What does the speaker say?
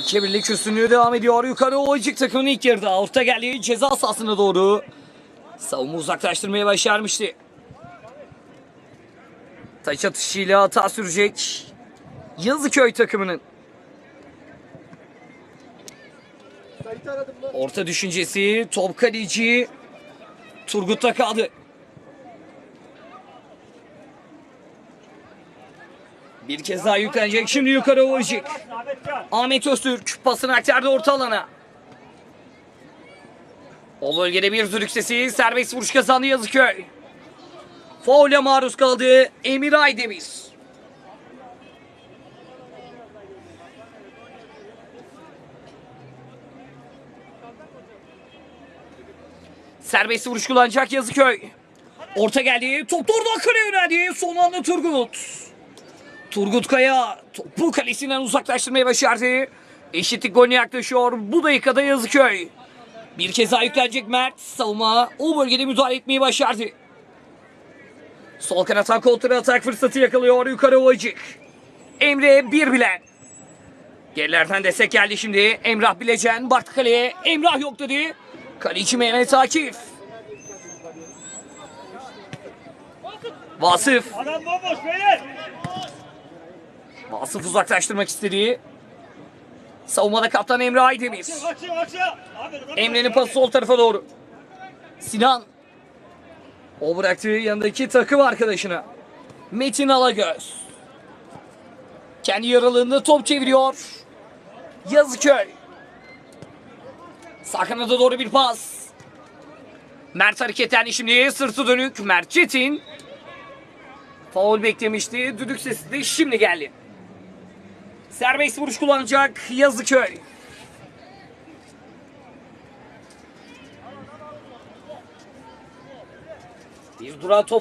İki birlik üstünlüğü devam ediyor. Yukarı Ovacık takımın ilk yarıda. Orta geldi ceza sahasına doğru. Savunma uzaklaştırmaya başarmıştı. Taç atışıyla hata sürecek. Yazıköy takımının. Orta düşüncesi top kaleci Turgut'ta kaldı. Bir kez daha yüklenecek. Şimdi yukarı Ovacık. Ahmet Öztürk pasını aktardı orta alana. O bölgede bir zürük sesi serbest vuruş kazandı Yazıköy. Faule maruz kaldı Emir Aydemir. Serbest vuruş kullanacak Yazıköy. Orta geldi. Top doğrudan kaleye yöneldi. Son anda Turgut. Turgut Kaya topu kalesinden uzaklaştırmaya başardı. Eşitlik golüne yaklaşıyor. Bu dakikada Yazıköy. Bir kez daha yüklenecek Mert. Savunma o bölgede müdahale etmeyi başardı. Sol kanattan kontra atak fırsatı yakalıyor yukarı Ovacık. Emre bir bilen. Gerilerden destek geldi şimdi. Emrah Bilecen baktı kaleye. Emrah yok dedi. Kaleci Mehmet Akif. Vasıf. Adam bomboş beyler. Vasıf uzaklaştırmak istediği. Savunmada kaptan Emre Aydemir. Emre'nin pası sol tarafa doğru. Sinan. O bıraktığı yanındaki takım arkadaşına. Metin Alagöz. Kendi yaralığında top çeviriyor. Yazıköy. Sağ kanada doğru bir pas. Mert hareketlendi şimdi. Sırtı dönük. Mert Çetin. Faul beklemişti. Düdük sesi de şimdi geldi. Serbest vuruş kullanacak Yazıköy. Bir duran top